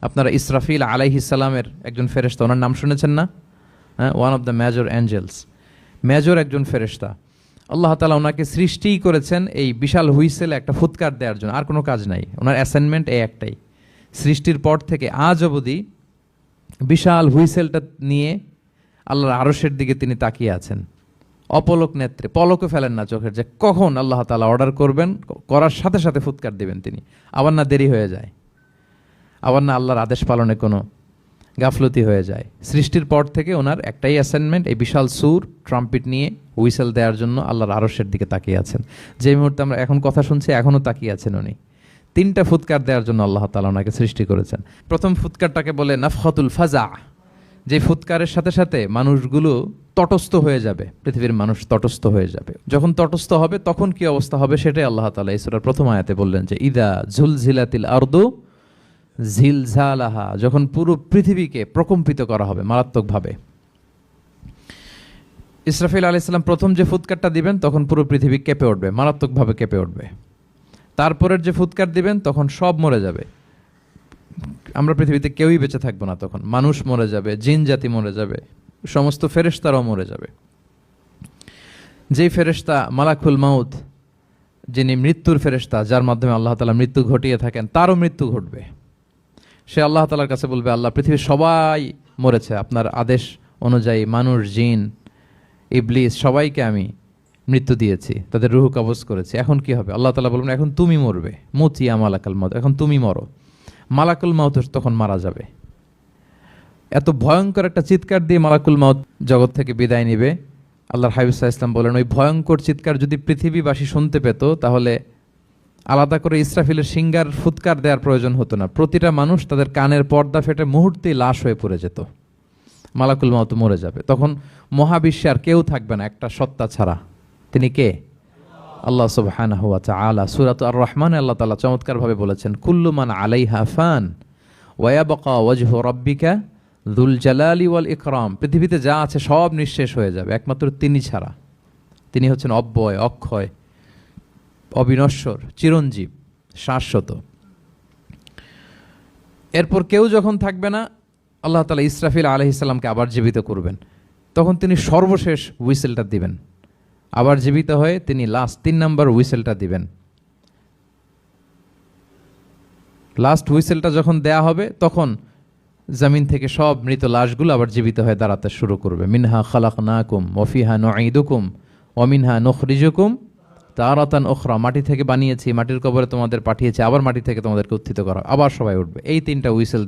আপনারা ইসরাফিল আলাইহিসালামের একজন ফেরেশতা, ওনার নাম শুনেছেন না? হ্যাঁ one of the major angels major একজন ফেরেশতা। আল্লাহ তালা ওনাকে সৃষ্টিই করেছেন এই বিশাল হুইসেলে একটা ফুৎকার দেওয়ার জন্য। আর কোনো কাজ নাই। ওনার অ্যাসাইনমেন্ট এই একটাই। সৃষ্টির পর থেকে আজ অবধি বিশাল হুইসেলটা নিয়ে আল্লাহর আরসের দিকে তিনি তাকিয়ে আছেন। অপলক নেত্রে পলকও ফেলেন না চোখের যে কখন আল্লাহ তালা অর্ডার করবেন, করার সাথে সাথে ফুৎকার দিবেন তিনি। আবার না দেরি হয়ে যায়। আবার না আল্লাহর আদেশ পালনে কোনো গাফলতি হয়ে যায়। সৃষ্টির পর থেকে ওনার একটাই অ্যাসাইনমেন্ট এই বিশাল সুর ট্রাম্পিট নিয়ে হুইসেল দেওয়ার জন্য আল্লাহর আরশের দিকে তাকিয়ে আছেন। যে মুহূর্তে আমরা এখন কথা শুনছি, এখনও তাকিয়ে আছেন উনি। তিনটা ফুৎকার দেওয়ার জন্য আল্লাহ তালা ওনাকে সৃষ্টি করেছেন। প্রথম ফুৎকারটাকে বলে নাফহতুল ফাজা, যে ফুৎকারের সাথে সাথে মানুষগুলো তটস্থ হয়ে যাবে, পৃথিবীর মানুষ তটস্থ হয়ে যাবে। যখন তটস্থ হবে, তখন কি অবস্থা হবে সেটাই আল্লাহ তালা এই সুরার প্রথম আয়াতে বললেন যে, ইদা ঝুলঝিলাতিল আর্দু ঝিলঝালাহা, যখন পুরো পৃথিবীকে প্রকম্পিত করা হবে মারাত্মকভাবে। ইসরাফিল আলাইসাল্লাম প্রথম যে ফুৎকারটা দিবেন, তখন পুরো পৃথিবী কেঁপে উঠবে, মারাত্মকভাবে কেঁপে উঠবে। তারপরের যে ফুৎকার দিবেন, তখন সব মরে যাবে। আমরা পৃথিবীতে কেউই বেঁচে থাকব না তখন। মানুষ মরে যাবে, জিন জাতি মরে যাবে, সমস্ত ফেরেশতারাও মরে যাবে। যেই ফেরেশতা মালাকুল মাউদ যিনি মৃত্যুর ফেরেশতা, যার মাধ্যমে আল্লাহ তালা মৃত্যু ঘটিয়ে থাকেন, তারও মৃত্যু ঘটবে। সে আল্লাহ তালার কাছে বলবে, আল্লাহ, পৃথিবীর সবাই মরেছে। আপনার আদেশ অনুযায়ী মানুষ, জিন, ইবলিস, সবাইকে আমি মৃত্যু দিয়েছি, তাদের রুহু কবজ করেছি। এখন কি হবে? আল্লাহ তালা বলবেন, এখন তুমি মরবে। মতিয়া মালাকাল মত এখন তুমি মরো। মালাকুল মাউত তখন মারা যাবে। এত ভয়ঙ্কর একটা চিৎকার দিয়ে মালাকুল মাউত জগৎ থেকে বিদায় নিবে। আল্লাহর হাবিবসা ইসলাম বলেন, ওই ভয়ঙ্কর চিৎকার যদি পৃথিবীবাসী শুনতে পেত, তাহলে আলাদা করে ইসরাফিলের সিঙ্গার ফুৎকার দেওয়ার প্রয়োজন হতো না। প্রতিটা মানুষ তাদের কানের পর্দা ফেটে মুহূর্তেই লাশ হয়ে পড়ে যেত। মালাকুল মাউত মরে যাবে। তখন মহাবিশ্বে আর কেউ থাকবে না, একটা সত্তা ছাড়া। তিনি কে? আল্লাহ সুবহানাহু ওয়া তাআলা। সূরাত আর রহমান আল্লাহ তাআলা চমৎকারভাবে বলেছেন, কুল্লু মান আলাইহা ফান ওয়া ইয়াবকা ওয়াজহু রাব্বিকা যুল জালালি ওয়াল ইকরাম। পৃথিবীতে যা আছে সব নিঃশেষ হয়ে যাবে, একমাত্র তিনি ছাড়া। তিনি হচ্ছেন অব্যয়, অক্ষয়। অবিনশ্বর, চিরঞ্জীব, শাশ্বত। এরপর কেউ যখন থাকবে না, আল্লাহ তালা ইসরাফিল আলহিসাল্লামকে আবার জীবিত করবেন। তখন তিনি সর্বশেষ হুইসেলটা দিবেন। আবার জীবিত হয়ে তিনি লাস্ট তিন নম্বর হুইসেলটা দিবেন। লাস্ট হুইসেলটা যখন দেয়া হবে, তখন জমিন থেকে সব মৃত লাশগুলো আবার জীবিত হয়ে দাঁড়াতে শুরু করবে। মিনহা খালাক নাকুম ওফিহা নঈদুকুম অমিনহা নখরিজুকুম তারাতান ওখরা, মাটি থেকে বানিয়েছি, মাটির কবরে তোমাদের পাঠিয়েছি, আবার মাটি থেকে তোমাদেরকে উত্থিত করা, আবার সবাই উঠবে। এই তিনটা উইসেল